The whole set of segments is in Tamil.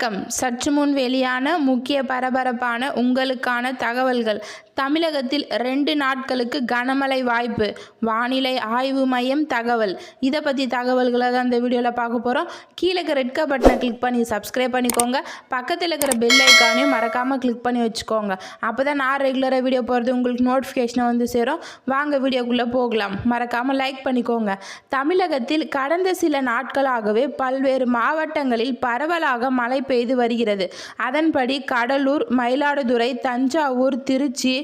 வணக்கம். சற்று முன் வெளியான முக்கிய பரபரப்பான உங்களுக்கான தகவல்கள். தமிழகத்தில் ரெண்டு நாட்களுக்கு கனமழை வாய்ப்பு. வானிலை ஆய்வு மையம் தகவல். இதை பற்றி தகவல்களை தான் இந்த வீடியோவில் பார்க்க போகிறோம் கீழே இருக்க ரெட் கலர் பட்டனை கிளிக் பண்ணி சப்ஸ்கிரைப் பண்ணிக்கோங்க. பக்கத்தில் இருக்கிற பெல் ஐக்கானையும் மறக்காமல் கிளிக் பண்ணி வச்சுக்கோங்க. அப்போ தான் நான் ரெகுலராக வீடியோ போகிறது உங்களுக்கு நோட்டிஃபிகேஷனை வந்து சேரும். வாங்க வீடியோக்குள்ளே போகலாம். மறக்காமல் லைக் பண்ணிக்கோங்க. தமிழகத்தில் கடந்த சில நாட்களாகவே பல்வேறு மாவட்டங்களில் பரவலாக மழை பெய்து வருகிறது. அதன்படி கடலூர் மயிலாடுதுறை தஞ்சாவூர் திருச்சி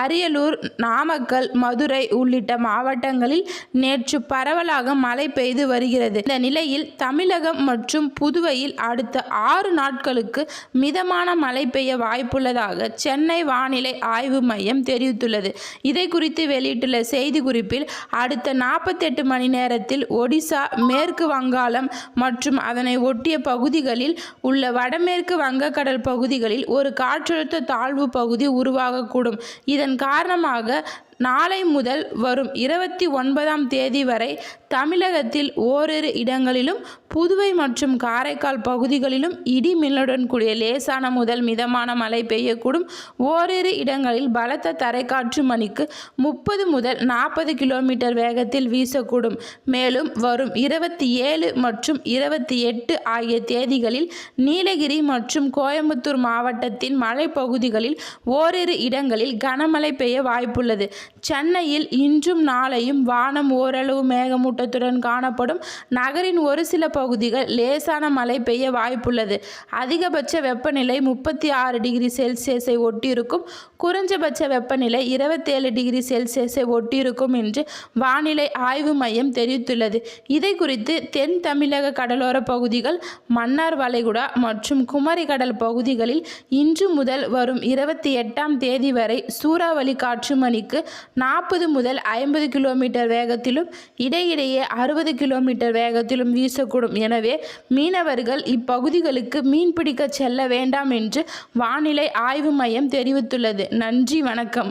அரியலூர் நாமக்கல் மதுரை உள்ளிட்ட மாவட்டங்களில் நேற்று பரவலாக மழை பெய்து வருகிறது. இந்த நிலையில் தமிழகம் மற்றும் புதுவையில் அடுத்த ஆறு நாட்களுக்கு மிதமான மழை பெய்ய வாய்ப்புள்ளதாக சென்னை வானிலை ஆய்வு மையம் தெரிவித்துள்ளது. இதை குறித்து வெளியிட்டுள்ள செய்திக்குறிப்பில் அடுத்த நாற்பத்தெட்டு மணி நேரத்தில் ஒடிசா மேற்கு வங்காளம் மற்றும் அதனை ஒட்டிய பகுதிகளில் உள்ள வடமேற்கு வங்கக்கடல் பகுதிகளில் ஒரு காற்றழுத்த தாழ்வு பகுதி உருவாகக்கூடும். இதன் காரணமாக நாளை முதல் வரும் இருபத்தி ஒன்பதாம் தேதி வரை தமிழகத்தில் ஓரிரு இடங்களிலும் புதுவை மற்றும் காரைக்கால் பகுதிகளிலும் இடி மின்னலுடன் கூடிய லேசான முதல் மிதமான மழை பெய்யக்கூடும். ஓரிரு இடங்களில் பலத்த தரைக்காற்று மணிக்கு முப்பது முதல் நாற்பது கிலோமீட்டர் வேகத்தில் வீசக்கூடும். மேலும் வரும் இருபத்தி ஏழு மற்றும் இருபத்தி எட்டு ஆகிய தேதிகளில் நீலகிரி மற்றும் கோயம்புத்தூர் மாவட்டத்தின் மலைப்பகுதிகளில் ஓரிரு இடங்களில் கனமழை பெய்ய வாய்ப்புள்ளது. சென்னையில் இன்றும் நாளையும் வானம் ஓரளவு மேகமூட்டத்துடன் காணப்படும். நகரின் ஒரு சில பகுதிகள் லேசான மழை பெய்ய வாய்ப்புள்ளது. அதிகபட்ச வெப்பநிலை முப்பத்தி ஆறு டிகிரி செல்சியஸை ஒட்டியிருக்கும். குறைஞ்சபட்ச வெப்பநிலை இருபத்தேழு டிகிரி செல்சியஸை ஒட்டியிருக்கும் என்று வானிலை ஆய்வு மையம் தெரிவித்துள்ளது. இதை குறித்து தென் தமிழக கடலோர பகுதிகள் மன்னார் வளைகுடா மற்றும் குமரி கடல் பகுதிகளில் இன்று முதல் வரும் இருபத்தி எட்டாம் தேதி வரை சூறாவளி காற்று மணிக்கு நாற்பது முதல் ஐம்பது கிலோமீட்டர் வேகத்திலும் இடையிடையே அறுபது கிலோமீட்டர் வேகத்திலும் வீசக்கூடும். எனவே மீனவர்கள் இப்பகுதிகளுக்கு மீன்பிடிக்க செல்ல வேண்டாம் என்று வானிலை ஆய்வு மையம் தெரிவித்துள்ளது. நன்றி வணக்கம்.